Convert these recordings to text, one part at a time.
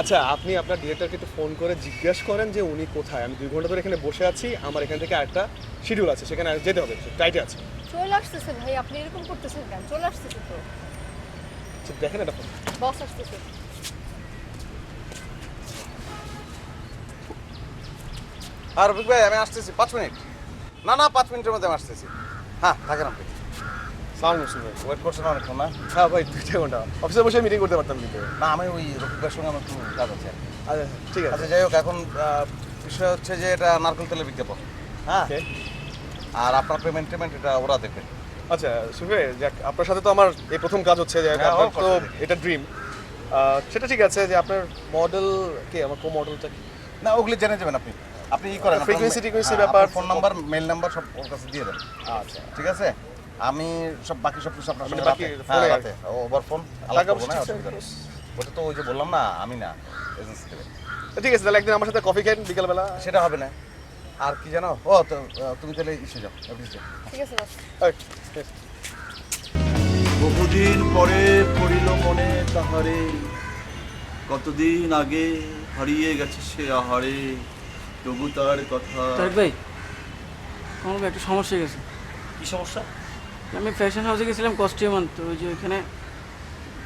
আচ্ছা আপনি আপনার ডিরেক্টরকে একটু ফোন করে জিজ্ঞেস করেন যে উনি কোথায়? আমি দুই ঘণ্টা ধরে এখানে বসে আছি আমার এখান থেকে একটা শিডিউল আছে সেখানে যেতে হবে টাইটে আছে। চলে আসতেছে ভাই আপনি এরকম করতেছেন কেন? চলে আসতেছে তো। আচ্ছা, দেখেন এটা ফোন বস আসতেছে। আর রফিক ভাই আমি আসতেছি পাঁচ মিনিট। না না পাঁচ মিনিটের মধ্যে আমি আসতেছি। হ্যাঁ থাকেন আপনি। মুসলিম ওয়েট করছেন অনেকক্ষণ না হ্যাঁ ভাই দুইটা ঘণ্টা অফিসে বসে মিটিং করতে পারতাম কিন্তু। না আমি ওই সঙ্গে আমার একটু কাজ আছে। আচ্ছা ঠিক আছে। আচ্ছা যাই হোক এখন বিষয় হচ্ছে যে এটা নারকেল তেলের বিজ্ঞাপন। হ্যাঁ. আর আপনার পেমেন্ট টেমেন্ট এটা ওরা দেখবে আচ্ছা সুফে যাক আপনার সাথে তো আমার এই প্রথম কাজ হচ্ছে যে হ্যাঁ, আপনার তো এটা ড্রিম সেটা ঠিক আছে যে আপনার মডেল কে আমার কো মডেলটা কি? না ওগুলি জেনে যাবেন আপনি। আপনি ই করেন Frequency, frequency ব্যাপার। ফোন নাম্বার মেল নাম্বার সব ওর কাছে দিয়ে দেন। আচ্ছা। ঠিক আছে? আমি সব বাকি সব কিছু আপনার মানে সঙ্গে বাকি রাতে- হ্যাঁ রাতে। ওভার ফোন টাকা করব না অসুবিধা ওটা তো ওই যে বললাম না আমি না এজেন্সি থেকে। ঠিক আছে তাহলে একদিন আমার সাথে কফি খাই বিকালবেলা। সেটা হবে না। আর কি জানো? ও তো তুমি তাহলে ইসে যাও অফিস যাও। ঠিক আছে বহুদিন পরে পড়িল মনে তাহারে কতদিন আগে হারিয়ে গেছে সে আহারে তবু তার কথা তারেক ভাই আমার একটা সমস্যা হয়ে গেছে? কি সমস্যা? আমি ফ্যাশন হাউসে গেছিলাম কস্টিউম আনতে। ওই যে ওইখানে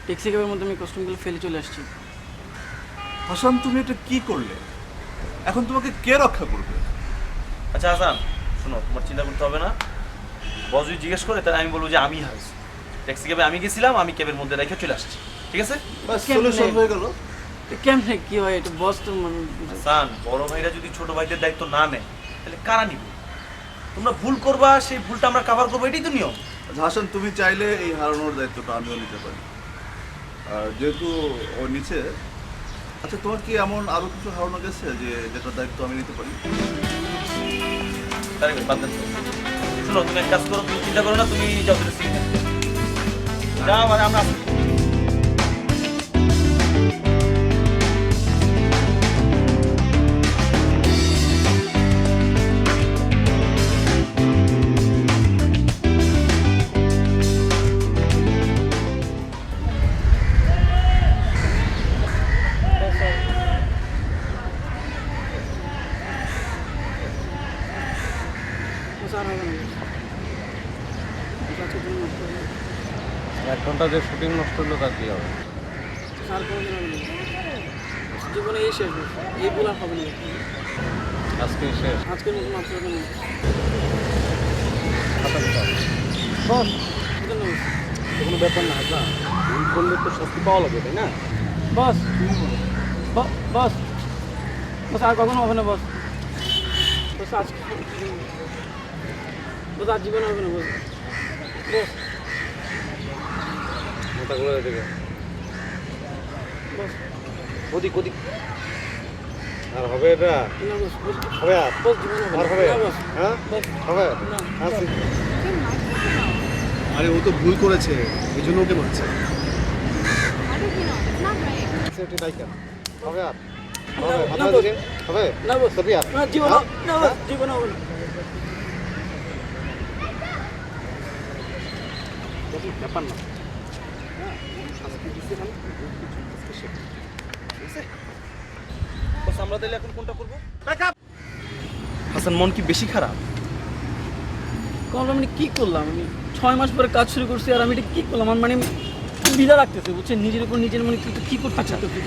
ট্যাক্সি ক্যাবের মধ্যে আমি কস্টিউমগুলো ফেলে চলে আসছি। হাসান তুমি এটা কি করলে? এখন তোমাকে কে রক্ষা করবে? আচ্ছা হাসান শোনো তোমার চিন্তা করতে হবে না। বস যদি জিজ্ঞেস করে তাহলে আমি বলব যে আমি হারাইছি ট্যাক্সি ক্যাবে আমি গেছিলাম আমি ক্যাবের মধ্যে রেখে চলে আসছি। ঠিক আছে? বাস সলিউশন হয়ে গেল। কেমনে কি হয়? এটা বস তো মানে হাসান বড় ভাইরা যদি ছোট ভাইদের দায়িত্ব না নেয় তাহলে কারা নিবে? তোমরা ভুল করবা সেই ভুলটা আমরা কাভার করব এটাই তো নিয়ম। আচ্ছা, হাসান তুমি চাইলে এই হারানোর দায়িত্বটা আমিও নিতে পারি। আর যেহেতু ও নিচে আচ্ছা তোমার কি এমন আরও কিছু হারানো গেছে যে যেটার দায়িত্ব আমি নিতে পারি? শোনো তুমি এক কাজ করো তুমি চিন্তা করো না তুমি যাও সিগন্যাল যাও। মানে আমরা ঘণ্টা যে শুটিং নষ্ট হলো তার কি হবে? জীবনে এই শেষ। এই ভুল হবে না। আজকে শেষ। আজকের মতো মাফ করে দেন। বস বুঝলেন না বস? কোনো ব্যাপার না না। ভুল করলে তো শাস্তি পাওয়া লাগবে তাই না? বস। বস। বস আর কখনো হবে না বস। বস আজ বস আর জীবনে হবে না বস। বস। ওদিক ওদিক আর হবে এটা? হবে আর? হবে আর হবে? হ্যাঁ? হবে? বস। আরে ও তো ভুল করেছে। এই জন্য ওকে মারছে। হবে আর? হবে? না, হাত না, ধরে হবে? না বস তবে আর জীবন হ্যাঁ? না বস জীবনে হবে ব্যাপার না। শাস্তি দিচ্ছে মানে ঠিক আছে? আমরা তাহলে এখন কোনটা করব? হাসান মন কি বেশি খারাপ? কল আমি কি করলাম? আমি ছয় মাস পরে কাজ শুরু করছি আর আমি এটা কি করলাম? আমার মানে রাখতেছে বুঝছেন? নিজের উপর নিজের মানে কিন্তু কি করতে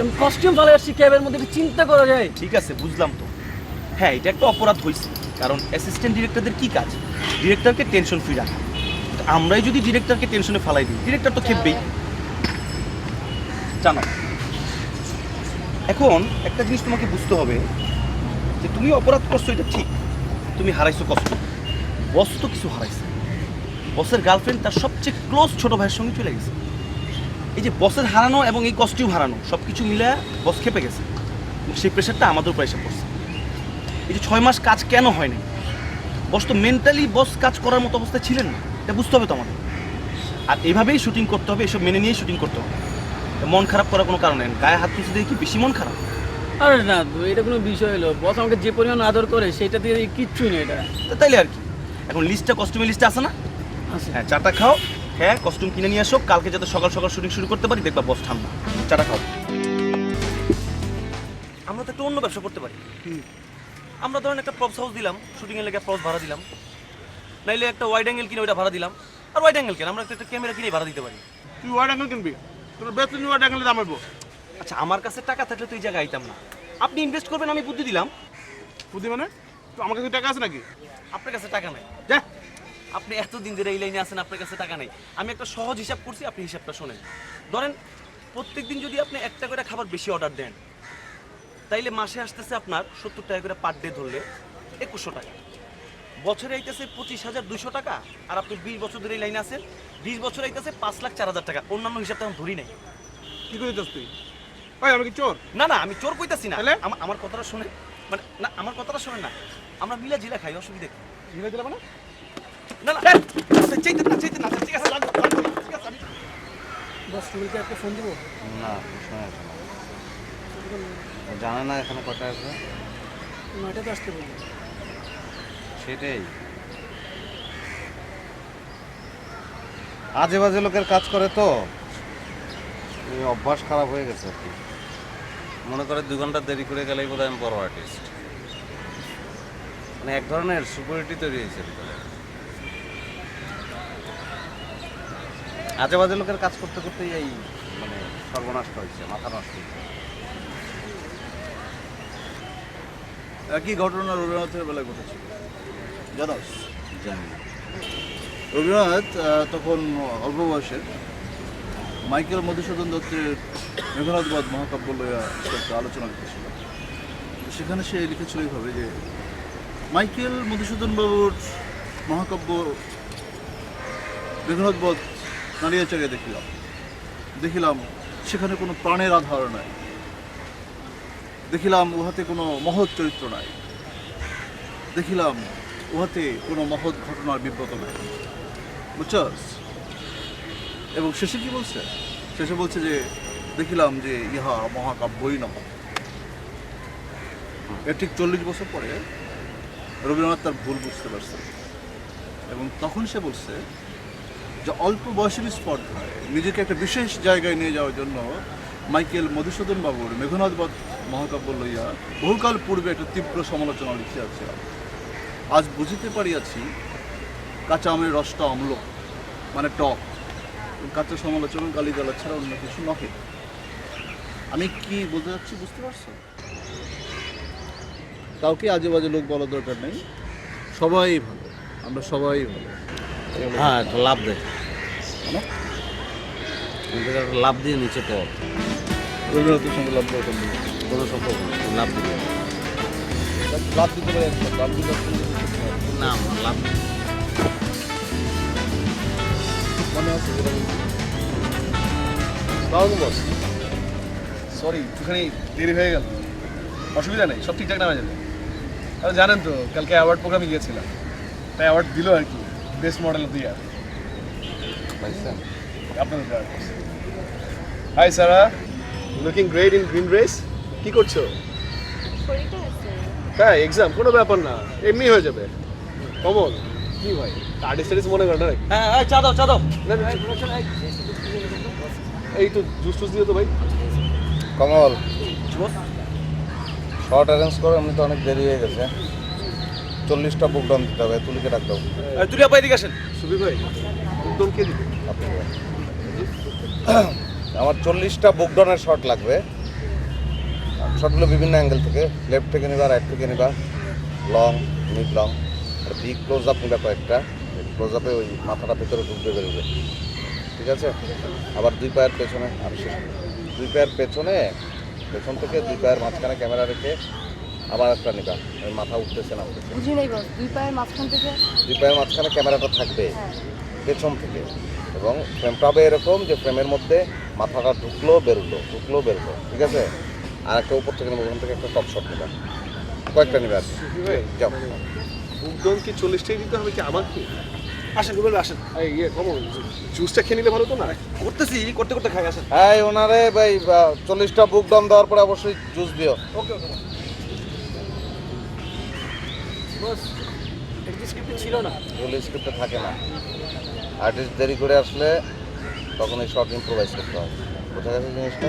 আমি কস্টিউম ভালো আসছি ক্যাবের মধ্যে চিন্তা করা যায়। ঠিক আছে বুঝলাম তো। হ্যাঁ এটা একটা অপরাধ হয়েছে কারণ অ্যাসিস্ট্যান্ট ডিরেক্টরদের কি কাজ? ডিরেক্টরকে টেনশন ফ্রি রাখা। আমরাই যদি ডিরেক্টরকে টেনশনে ফালাই দিই ডিরেক্টর তো খেপবেই। জানো। এখন একটা জিনিস তোমাকে বুঝতে হবে, যে তুমি অপরাধ করছ এটা ঠিক, তুমি হারাইছো কষ্ট। বস তো কিছু হারাইছে। বসের গার্লফ্রেন্ড তার সবচেয়ে ক্লোজ ছোট ভাইয়ের সঙ্গে চলে গেছে। এই যে বসের হারানো এবং এই কস্টিউম হারানো সব কিছু মিলে বস খেপে গেছে। সেই প্রেশারটা আমাদের উপর এসে পড়ছে। এই যে ছয় মাস কাজ কেন হয়নি বস তো মেন্টালি বস কাজ করার মতো অবস্থায় ছিলেন না। এটা বুঝতে হবে তো আমাদের আর এভাবেই শুটিং করতে হবে, এসব মেনে নিয়েই শুটিং করতে হবে। মন খারাপ করার কোনো কারণ নেই। গায়ে হাত কিছু দিয়ে কি বেশি মন খারাপ? আরে না এটা কোনো বিষয় হলো। বস আমাকে যে পরিমাণ আদর করে সেটা দিয়ে কিচ্ছুই নেই এটা। তো তাইলে আর কি। এখন লিস্টটা কস্টিউমের লিস্টে আছে না? আছে। হ্যাঁ চাটা খাও। হ্যাঁ কস্টিউম কিনে নিয়ে আসো। কালকে যাতে সকাল সকাল শুটিং শুরু করতে পারি দেখবা বস ঠান্ডা। চাটা খাও। আমরা তো একটা অন্য ব্যবসা করতে পারি। আমরা ধরেন একটা প্রপস হাউস দিলাম শুটিং এর লেগে প্রপস ভাড়া দিলাম। নাইলে একটা ওয়াইড অ্যাঙ্গেল কিনে ওইটা ভাড়া দিলাম। আর ওয়াইড অ্যাঙ্গেল কিনে? আমরা একটা ক্যামেরা কিনে ভাড়া দিতে পারি। তুই ওয়াইড অ্যাঙ্গেল কিনবি? তোর তুই ওয়ার্ড অ্যাঙ্গেলে দাম হইব। আচ্ছা আমার কাছে টাকা থাকলে তো এই জায়গায় আইতাম না। আপনি ইনভেস্ট করবেন আমি বুদ্ধি দিলাম। বুদ্ধি মানে? তো আমার কাছে টাকা আছে নাকি? আপনার কাছে টাকা নাই। যা। আপনি এতদিন ধরে এই লাইনে আছেন আপনার কাছে টাকা নেই। আমি একটা সহজ হিসাব করছি আপনি হিসাবটা শোনেন। ধরেন প্রত্যেকদিন যদি আপনি একটা করে খাবার বেশি অর্ডার দেন তাইলে মাসে আসতেছে আপনার সত্তর টাকা করে পার ডে ধরলে একুশশো টাকা। বছরে আইতেছে পঁচিশ হাজার দুইশো টাকা আর আপনি বিশ বছর ধরে এই লাইনে আছেন বিশ বছর আইতেছে পাঁচ লাখ চার হাজার টাকা অন্যান্য হিসাব তো আমি ধরি নাই। কি করে চাস তুই? ভাই আমি কি চোর? না না আমি চোর কইতাছি না। তাহলে? আমা- আমার কথাটা শুনে মানে না আমার কথাটা শুনেন না। আমরা মিলা জিলা খাই অসুবিধা কি? ঝিলে দিলে মানে? না না আচ্ছা, চাইতে না চাইতে না আচ্ছা, ঠিক আছে লাগবে, লাগবে, ঠিক আছে আমি বস রুবেলকে একটা ফোন দেবো? না আছে না। জানে না এখানে কটা আছে। নয়টাতে আসতে বলব সেটাই। আজে বাজে লোকের কাজ করে তো। অভ্যাস খারাপ হয়ে গেছে আর কি। মনে করে দু ঘণ্টা দেরি করে গেলেই বোধ আমি বড় আর্টিস্ট মানে এক ধরনের সিকিউরিটি তৈরি হয়েছে ভিতরে। আজে বাজে লোকের কাজ করতে করতেই এই মানে সর্বনাশ হয়েছে মাথা নষ্ট হয়েছে। একই ঘটনা রবীন্দ্রনাথের বেলায় ঘটেছিল। জানি রবীন্দ্রনাথ তখন অল্প বয়সের মাইকেল মধুসূদন দত্তের মেঘনাথবাদ মহাকাব্য লইয়া একটা আলোচনা লিখেছিল। সেখানে সে লিখেছিল এইভাবে যে, মাইকেল মধুসূদন বাবুর মহাকাব্য মেঘনাথবধ নাড়িয়া চাড়িয়ে দেখিলাম। দেখিলাম সেখানে কোনো প্রাণের আধার নাই। দেখিলাম উহাতে কোনো মহৎ চরিত্র নাই। দেখিলাম উহাতে কোনো মহৎ ঘটনার বিব্রত নাই। বুঝছস? এবং শেষে কি বলছে? শেষে বলছে যে, দেখিলাম যে ইহা মহাকাব্যই নহ। এর ঠিক চল্লিশ বছর পরে রবীন্দ্রনাথ তার ভুল বুঝতে পারছে। এবং তখন সে বলছে যে, অল্প বয়সের স্পর্ধায় নিজেকে একটা বিশেষ জায়গায় নিয়ে যাওয়ার জন্য মাইকেল মধুসূদন বাবুর মেঘনাথবধ মহাকাব্য লইয়া বহুকাল পূর্বে একটা তীব্র সমালোচনা লিখিয়াছিলাম আজ বুঝিতে পারিয়াছি কাঁচা আমের রসটা অম্ল মানে টক। কাঁচা সমালোচনা গালি গালা ছাড়া অন্য কিছু নহে। আমি কি বলতে যাচ্ছি বুঝতে পারছ? কাউকে আজে বাজে লোক বলার দরকার নেই। সবাই ভালো আমরা সবাই ভালো। হ্যাঁ একটা লাভ দেয়? এখান একটা লাভ দিয়ে নিচে পড়। রবীন্দ্রনাথের সঙ্গে লাভ নেই কোনো সম্পর্ক লাভ দিবে লাভ দিতে পারি লাভ দিতে না লাভ মনে আছে। বস। সরি একটুখানি দেরি হয়ে গেল। অসুবিধা নেই সব ঠিকঠাক নামা যাবে। আর জানেন তো কালকে অ্যাওয়ার্ড প্রোগ্রামে গিয়েছিলাম। তাই অ্যাওয়ার্ড দিল আর কি best model of the year আপনাদের hi Sara looking great in green dress কি করছ? পরীক্ষা আছে। হ্যাঁ এক্সাম কোনো ব্যাপার না। এমনি হয়ে যাবে। কমল। কি ভাই? আর্টিস্ট টার্টিস্ট মনে করেন না নাকি? হ্যাঁ এই চা দাও চা দাও। না, না, এই তো জুস টুস দিয়ে তো ভাই। কমল শর্ট অ্যারেঞ্জ করে এমনি তো অনেক দেরি হয়ে গেছে। চল্লিশটা বুক ডাউন দিতে হবে তুলিকে ডাক দাও। তুলিয়া পাই দিকে আসেন। সুবি ভাই একদম কে দিবে? আপনি আমার চল্লিশটা বুক ডাউনের শট লাগবে। শটগুলো বিভিন্ন অ্যাঙ্গেল থেকে লেফট থেকে নিবা রাইট থেকে নিবা। Long mid long big close up নিবা কয়েকটা। ক্লোজ আপে ওই মাথাটা ভেতরে ঢুকবে বেরোবে। ঠিক আছে? আবার দুই পায়ের পেছনে আর শেষ দুই পায়ের পেছনে পেছন থেকে দুই পায়ের মাঝখানে ক্যামেরা রেখে আবার একটা নিবা। ওই মাথা উঠতেছে না উঠতেছে বুঝি নাই বস দুই পায়ের মাঝখান থেকে? দুই পায়ের মাঝখানে ক্যামেরাটা থাকবে হ্যাঁ। পেছন থেকে। এবং ফ্রেমটা হবে এরকম যে ফ্রেমের মধ্যে মাথাটা ঢুকলো বেরোলো ঢুকলো বেরোলো। ঠিক আছে? আর একটা উপর থেকে নেব ওখান থেকে একটা টপ শট নেবে। কয়েকটা নেবে আর কি। যাও। একদম কি চল্লিশটাই দিতে হবে কি আমার কি আসেন রুবেল আসেন। এই ইয়ে কমল জুসটা খেয়ে নিলে ভালো তো না? করতেছি করতে করতে খাই আসেন। এই ওনারে ভাই চল্লিশটা বুক ডাউন দেওয়ার পরে অবশ্যই জুস দিও। ওকে ওকে বস স্ক্রিপ্টে ছিল না? রুল স্ক্রিপ্টে থাকে না। আর্টিস্ট দেরি করে আসলে তখন এই শর্ট ইম্প্রোভাইজ করতে হয় বোঝা গেছে জিনিসটা?